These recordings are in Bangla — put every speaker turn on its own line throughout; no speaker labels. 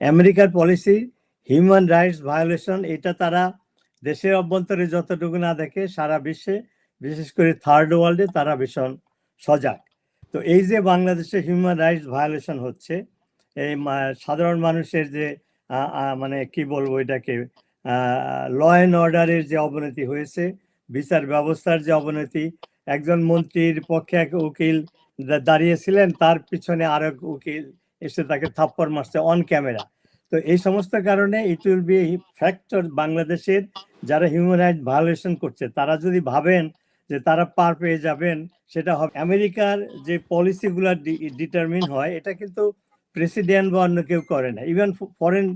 আমেরিকার পলিসি, হিউম্যান রাইটস ভায়োলেশন, এটা তারা দেশের অভ্যন্তরে যতটুকু না দেখে সারা বিশ্বে, বিশেষ করে থার্ড ওয়ার্ল্ডে তারা ভীষণ সজাগ। তো এই যে বাংলাদেশে হিউম্যান রাইটস ভায়োলেশন হচ্ছে, এই সাধারণ মানুষের যে মানে কি বলব এটাকে ল অ্যান্ড অর্ডারের যে অবনতি হয়েছে, বিচার ব্যবস্থার যে অবনতি, একজন মন্ত্রীর পক্ষে এক উকিল দাঁড়িয়েছিলেন, তার পিছনে আরেক উকিল এসে তাকে থাপ্পড় মারছে অন ক্যামেরা তো এই সমস্ত কারণে ইট উইল বি ফ্যাক্টর বাংলাদেশের যারা হিউম্যান রাইট ভায়োলেশন করছে, তারা যদি ভাবেন যে তারা পার পেয়ে যাবেন, সেটা হবে। আমেরিকার যে পলিসিগুলো ডিটারমিন হয়, এটা কিন্তু প্রেসিডেন্ট বা অন্য কেউ করে না। ইভেন ফরেন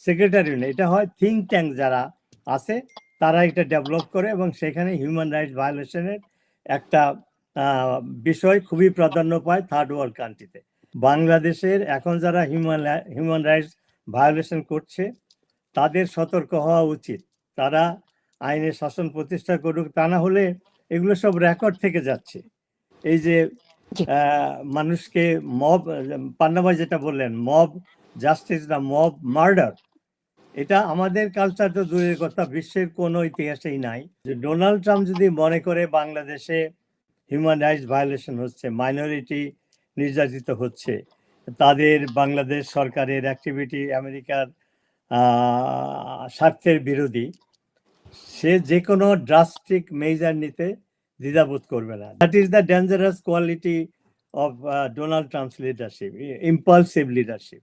সেক্রেটারি না এটা হয় থিঙ্ক ট্যাঙ্ক যারা আছে, তারা এটা ডেভেলপ করে এবং সেখানে হিউম্যান রাইটস ভায়োলেশনের একটা বিষয় খুবই প্রাধান্য পায় থার্ড ওয়ার্ল্ড কান্ট্রিতে বাংলাদেশের এখন যারা হিউম্যান হিউম্যান রাইটস ভায়োলেশন করছে তাদের সতর্ক হওয়া উচিত। তারা আইনের শাসন প্রতিষ্ঠা করুক তা না হলে এগুলো সব রেকর্ড থেকে যাচ্ছে। এই যে মানুষকে মব পান্নাবাই যেটা বললেন মব জাস্টিস না মব মার্ডার এটা আমাদের কালচার তো দূরের কথা বিশ্বের কোনো ইতিহাসেই নাই। যে ডোনাল্ড ট্রাম্প যদি মনে করে বাংলাদেশে হিউম্যান রাইটস ভায়োলেশন হচ্ছে মাইনরিটি নির্যাতিত হচ্ছে। তাদের বাংলাদেশ সরকারের অ্যাক্টিভিটি আমেরিকার স্বার্থের বিরোধী। সে যে কোনো ড্রাস্টিক মেজার নিতে দ্বিধাবোধ করবে না। That is the dangerous quality of Donald Trump's leadership impulsive leadership